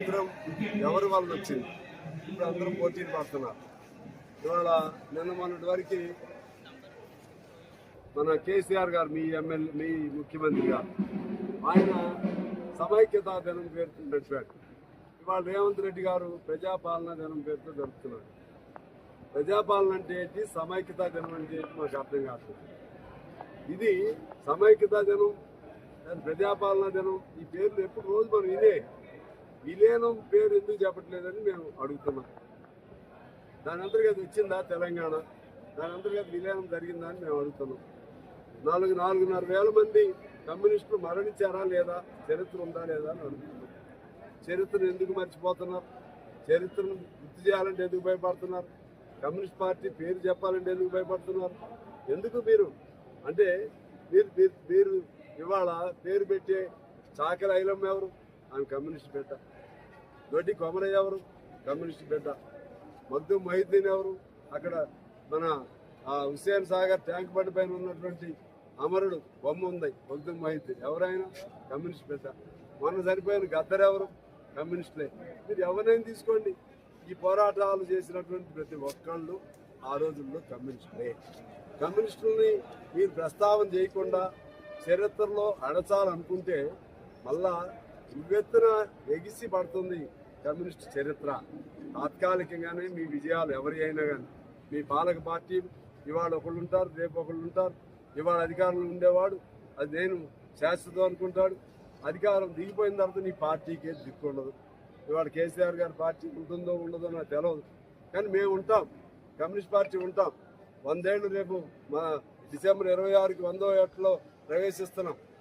ఎవరు వాళ్ళు ఎవరి వల్ల వచ్చింది ఇప్పుడు అందరూ పోటీలు పడుతున్నారు. ఇవాళ నిన్న మొన్నటి వరకు మన కేసీఆర్ గారు మీ ఎమ్మెల్యే మీ ముఖ్యమంత్రి గారు ఆయన సమైక్యతా దినం పేరుతో నడిపాడు ఇవాళ రేవంత్ రెడ్డి గారు ప్రజాపాలన దినం పేరుతో జరుపుతున్నారు. ప్రజాపాలన అంటే ఏంటి? సమైక్యతా దినం అంటే ఏంటి? మాకు అర్థం కాదు. ఇది సమైక్యతా దినం ప్రజాపాలన దినం ఈ పేర్లు ఎప్పుడు రోజు మనం ఇదే. విలీనం పేరు ఎందుకు చెప్పట్లేదని మేము అడుగుతున్నాం. దాని అంతర్గత వచ్చిందా తెలంగాణ? దాని అంతర్గత విలీనం జరిగిందా అని మేము అడుగుతున్నాం. నాలుగు నాలుగున్నర వేల మంది కమ్యూనిస్టులు మరణించారా లేదా? చరిత్ర ఉందా లేదా అని అడుగుతున్నాం. చరిత్రను ఎందుకు మర్చిపోతున్నారు? చరిత్రను గుర్తు చేయాలంటే ఎందుకు భయపడుతున్నారు? కమ్యూనిస్ట్ పార్టీ పేరు చెప్పాలంటే ఎందుకు భయపడుతున్నారు? ఎందుకు మీరు? అంటే మీరు మీరు ఇవాళ పేరు పెట్టే చాకలి ఐలమ్మ ఎవరు? ఆమె కమ్యూనిస్ట్ బిడ్డ. దొడ్డి కొమరయ్య ఎవరు? కమ్యూనిస్ట్ బిడ్డ. మగ్దు మహిద్దీన్ ఎవరు? అక్కడ మన ఆ హుస్సేన్ సాగర్ ట్యాంక్ బండ్ పైన ఉన్నటువంటి అమరుడు బొమ్మ ఉంది. మగ్దు మహిద్దీన్. ఎవరైనా? కమ్యూనిస్ట్ బిడ్డ. మొన్న చనిపోయిన గద్దరెవరు కమ్యూనిస్టులే. మీరు ఎవరైనా తీసుకోండి. ఈ పోరాటాలు చేసినటువంటి ప్రతి ఒక్కళ్ళు ఆ రోజుల్లో కమ్యూనిస్టులే. కమ్యూనిస్టుల్ని మీరు ప్రస్తావన చేయకుండా చరిత్రలో అడచాలనుకుంటే మళ్ళా ఉవ్వెత్తున ఎగిసి పడుతుంది కమ్యూనిస్ట్ చరిత్ర. తాత్కాలికంగానే మీ విజయాలు ఎవరి అయినా కానీ మీ పాలక పార్టీ ఇవాళ ఒకళ్ళు ఉంటారు రేపు ఒకళ్ళు ఉంటారు. ఇవాళ అధికారంలో ఉండేవాడు అది నేను శాశ్వతం అనుకుంటాడు. అధికారం దిగిపోయిన తర్వాత నీ పార్టీకి దిక్కు ఉండదు. ఇవాళ కేసీఆర్ గారి పార్టీ ఉంటుందో ఉండదో నాకు తెలియదు కానీ మేము ఉంటాం. కమ్యూనిస్ట్ పార్టీ ఉంటాం. వందేళ్ళు రేపు మా డిసెంబర్ ఇరవై ఆరుకి వందో ఏట్లో ప్రవేశిస్తున్నాం.